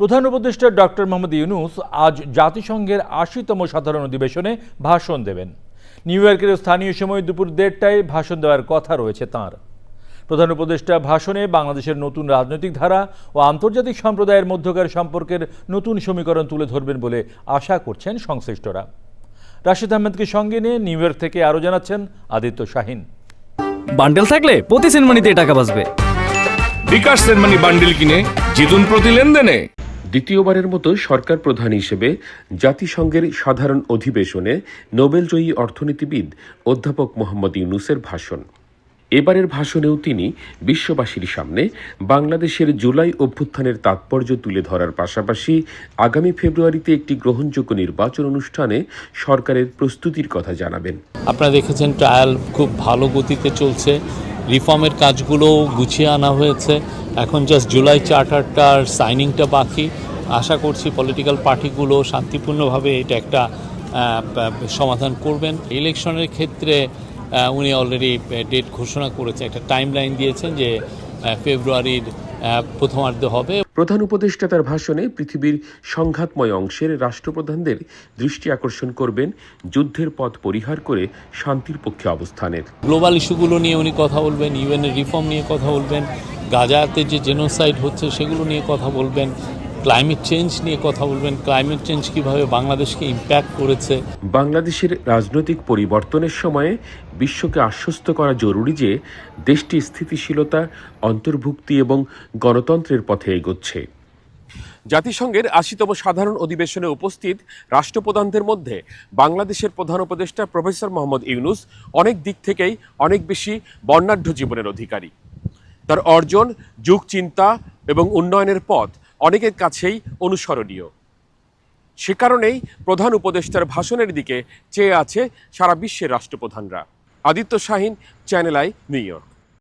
প্রধান উপদেষ্টা ডক্টর মোহাম্মদ ইউনুস আজ জাতিসংঘের আশিতম সাধারণ অধিবেশনে ভাষণ দেবেন। নিউ ইয়র্কের স্থানীয় সময় দুপুর দেড়টায় ভাষণ দেওয়ার কথা রয়েছে তাঁর। প্রধান উপদেষ্টা ভাষণে বাংলাদেশের নতুন রাজনৈতিক ধারা ও আন্তর্জাতিক সম্প্রদায়ের মধ্যকার সম্পর্কের নতুন সমীকরণ তুলে ধরবেন বলে আশা করছেন সংশ্লিষ্টরা। রাশিদ আহমেদকে সঙ্গে নিয়ে নিউ ইয়র্ক থেকে আরও জানাচ্ছেন আদিত্য শাহিন। বান্ডেল থাকলে প্রতি সিনেমানিতে টাকা বাঁচবে। বিকাশ সেনমানি বান্ডিল কিনে জিতুন প্রতি লেনদেনে। দ্বিতীয়বারের মতো সরকার প্রধান হিসেবে জাতিসংঘের সাধারণ অধিবেশনে নোবেলজয়ী অর্থনীতিবিদ অধ্যাপক মোহাম্মদ ইউনুসের ভাষণ। এবারের ভাষণেও তিনি বিশ্ববাসীর সামনে বাংলাদেশের জুলাই অভ্যুত্থানের তাৎপর্য তুলে ধরার পাশাপাশি আগামী ফেব্রুয়ারিতে একটি গ্রহণযোগ্য নির্বাচন অনুষ্ঠানে সরকারের প্রস্তুতির কথা জানাবেন। আপনারা দেখেছেন ট্রায়াল খুব ভালো গতিতে চলছে। রিফর্মের কাজগুলো গুছিয়ে আনা হয়েছে। এখন জাস্ট জুলাই চার্টারটার সাইনিংটা বাকি। আশা করছি পলিটিক্যাল পার্টিগুলো শান্তিপূর্ণভাবে এটা একটা সমাধান করবেন। ইলেকশনের ক্ষেত্রে উনি অলরেডি ডেট ঘোষণা করেছে, একটা টাইম লাইন দিয়েছেন যে ফেব্রুয়ারির প্রথমার্ধ হবে। প্রধান উপদেষ্টা তার ভাষণে পৃথিবীর সংঘাতময় অংশের রাষ্ট্রপ্রধানদের দৃষ্টি আকর্ষণ করবেন যুদ্ধের পথ পরিহার করে শান্তির পক্ষে অবস্থানের। গ্লোবাল ইস্যুগুলো নিয়ে উনি কথা বলবেন ইউএনের রিফর্ম নিয়ে কথা বলবেন গাজাতে যে জেনোসাইড হচ্ছে সেগুলো নিয়ে কথা বলবেন ক্লাইমেট চেঞ্জ নিয়ে কথা বলবেন। ক্লাইমেট চেঞ্জ কীভাবে বাংলাদেশকে ইম্প্যাক্ট করেছে? বাংলাদেশের রাজনৈতিক পরিবর্তনের সময়ে বিশ্বকে আশ্বস্ত করা জরুরি যে দেশটি স্থিতিশীলতা, অন্তর্ভুক্তি এবং গণতন্ত্রের পথে এগোচ্ছে। জাতিসংঘের আশিতম সাধারণ অধিবেশনে উপস্থিত রাষ্ট্রপ্রধানদের মধ্যে বাংলাদেশের প্রধান উপদেষ্টা প্রফেসর মোহাম্মদ ইউনুস অনেক দিক থেকেই অনেক বেশি বর্ণাঢ্য জীবনের অধিকারী। তার অর্জন, যুগ চিন্তা এবং উন্নয়নের পথ অনেকের কাছেই অনুসরণীয়। সে কারণেই প্রধান উপদেষ্টার ভাষণের দিকে চেয়ে আছে সারা বিশ্বের রাষ্ট্রপ্রধানরা। Aditya Shahin, Channel I, New York.